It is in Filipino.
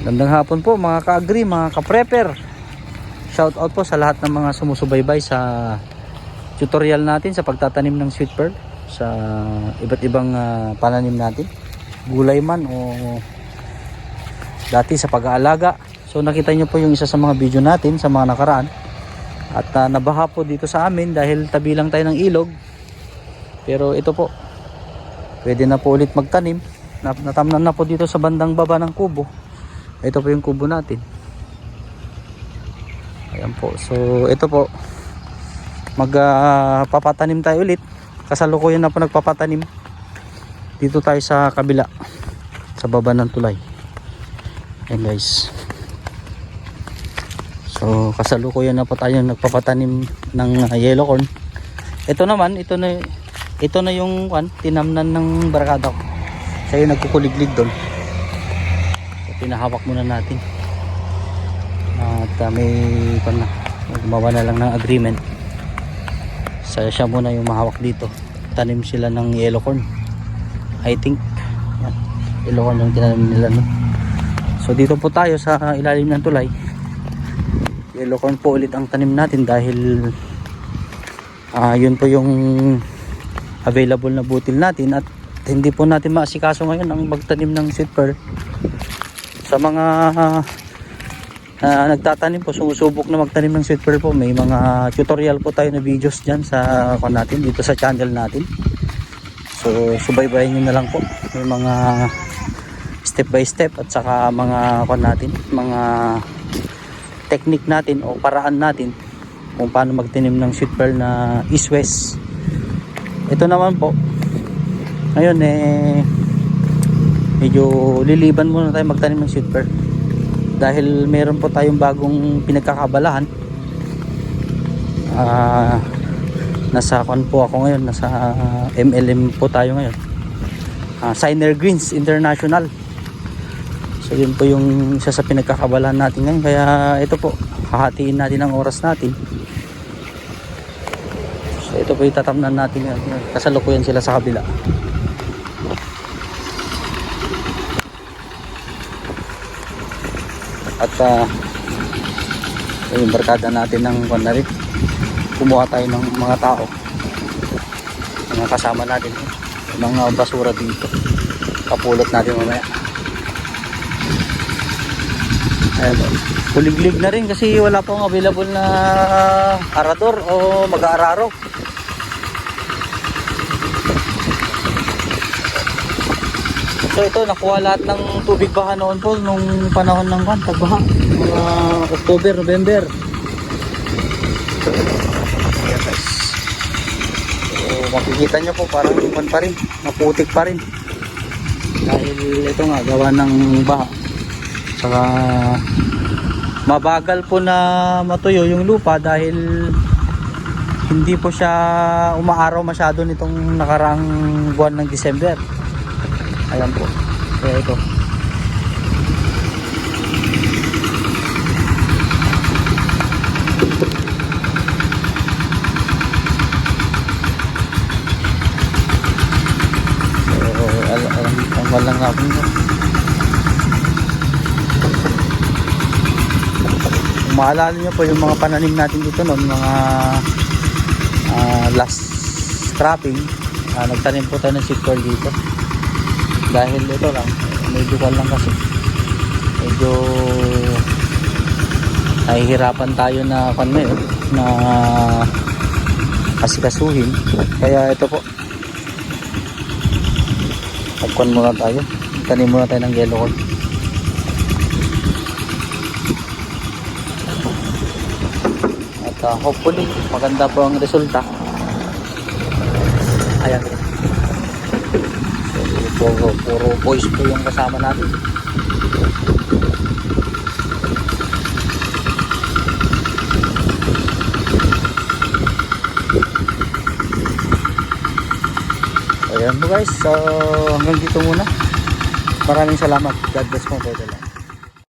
Gandang hapon po mga ka-agree, mga ka-prepper. Shout out po sa lahat ng mga sumusubaybay sa tutorial natin sa pagtatanim ng sweet pearl sa iba't ibang ah, pananim natin. Gulay man o dati sa pag-aalaga. So nakita nyo po yung isa sa mga video natin sa mga nakaraan. At ah, nabaha po dito sa amin dahil tabi lang tayo ng ilog. Pero ito po, pwede na po ulit magtanim. Nat- Natamnan na po dito sa bandang baba ng kubo. Ito po yung kubo natin. Ayan po. So ito po, magpapatanim tayo ulit. Kasalukuyan na po nagpapatanim. Dito tayo sa kabila. Sa baba ng tulay. Ayan guys. So kasalukuyan na po tayo nagpapatanim ng uh, yellow corn. Ito naman, ito na ito na yung kan, tinamnan ng barkada ko. Siya nagkukuliglig doon. Pinahawak muna natin. At uh, may na, gumawa na lang ng agreement. So, siya muna yung mahawak dito. Tanim sila ng yellow corn. I think. Yan. Yellow corn yung tinanim nila no. So dito po tayo sa ilalim ng tulay. Yellow corn po ulit ang tanim natin dahil ah yun po yung available na butil natin at hindi po natin maasikaso ngayon ang magtanim ng sweet pearl. Sa mga ah, nagtatanim po, sumusubok na magtanim ng sweet pearl may mga tutorial po tayo na videos dyan sa kwan natin, dito sa channel natin. So, subaybayan nyo na lang po. May mga step by step at saka mga kwan natin, mga technique natin o paraan natin kung paano magtanim ng sweet pearl na east-west. Ito naman po, ngayon eh, medyo liliban muna tayo magtanim ng pearl. Dahil meron po tayong bagong pinagkakabalahan. Ah, nasa kwan po ako ngayon, nasa MLM po tayo ngayon. Ah, Signer Greens International. So yun po yung isa sa pinagkakabalahan natin ngayon. Kaya ito po, hahatiin natin ang oras natin. So ito po yung tatamnan natin ngayon. Kasalukuyan sila sa kabila. At ah, yung barkada natin ng kwan na rin. Kumuha tayo ng mga tao. Mga kasama natin. Mga basura dito. Kapulot natin mamaya. Ayan. Kuliglig na rin kasi wala pong available na arador o mag-aararo. So ito, nakuha lahat ng tubig baha noon po nung panahon ng kan, tagbaha. Mga October, November. Guys. So makikita nyo po parang kan pa rin, maputik pa rin. Dahil ito nga, gawa ng baha. Saka mabagal po na matuyo yung lupa dahil hindi po siya umaaraw masyado nitong nakaraang buwan ng December. Ayan po. Kaya ito. Ang walang nga po nyo. Maalala nyo po yung mga pananim natin dito noon, mga ah, last cropping, ah, nagtanim po tayo ng corn dito. Dahil ito lang, kwan lang kasi. Medyo nahihirapan tayo na ngayon, na kasikasuhin. Kaya ito po, Magkwan muna tayo. Tanim muna tayo ng yellow corn. At uh, hopefully, maganda po ang resulta. Ayan. Puro, puro boys po yung kasama natin. Ayan po guys. So, hanggang dito muna. Maraming salamat. God bless mo, Brother.